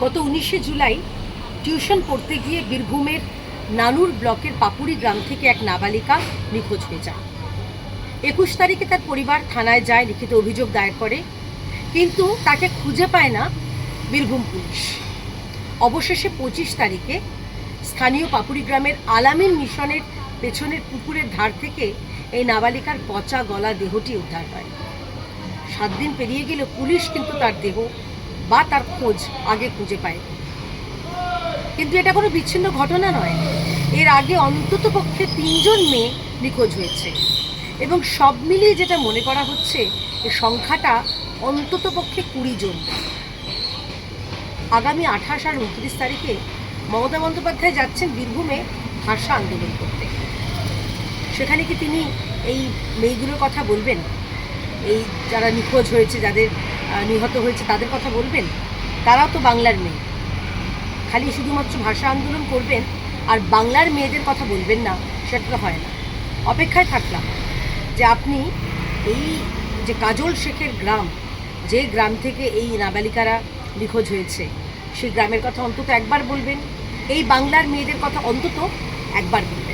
গত উনিশে জুলাই টিউশন পড়তে গিয়ে বীরভূমের নানুর ব্লকের পাপুরি গ্রাম থেকে এক নাবালিকা নিখোঁজ হয়ে যায়। একুশ তারিখে তার পরিবার থানায় যায়, লিখিত অভিযোগ দায়ের করে, কিন্তু তাকে খুঁজে পায় না বীরভূম পুলিশ। অবশেষে পঁচিশ তারিখে স্থানীয় পাপুরি গ্রামের আলামিন মিশনের পেছনের পুকুরের ধার থেকে এই নাবালিকার পচা গলা দেহটি উদ্ধার হয়। সাত দিন পেরিয়ে গেলে পুলিশ কিন্তু তার দেহ বা তার খোঁজ আগে খুঁজে পায়। কিন্তু এটা কোনো বিচ্ছিন্ন ঘটনা নয়। এর আগে অন্তত পক্ষে তিনজন মেয়ে নিখোঁজ হয়েছে। এবং সব মিলিয়ে যেটা মনে করা হচ্ছে এই সংখ্যাটা অন্তত পক্ষে কুড়ি জন। আগামী আঠাশ আর উনত্রিশ তারিখে মমতা বন্দ্যোপাধ্যায় যাচ্ছেন বীরভূমে ভাষা আন্দোলন করতে। সেখানে কি তিনি এই মেয়েগুলোর কথা বলবেন? এই যারা নিখোঁজ হয়েছে, যাদের নিহত হয়েছে, তাদের কথা বলবেন? তারাও তো বাংলার মেয়ে। খালি শুধুমাত্র ভাষা আন্দোলন করবেন আর বাংলার মেয়েদের কথা বলবেন না, সেটা তো হয় না। অপেক্ষায় থাকলাম যে আপনি এই যে কাজল শেখের গ্রাম, যে গ্রাম থেকে এই নাবালিকারা নিখোঁজ হয়েছে, সেই গ্রামের কথা অন্তত একবার বলবেন। এই বাংলার মেয়েদের কথা অন্তত একবার বলবেন।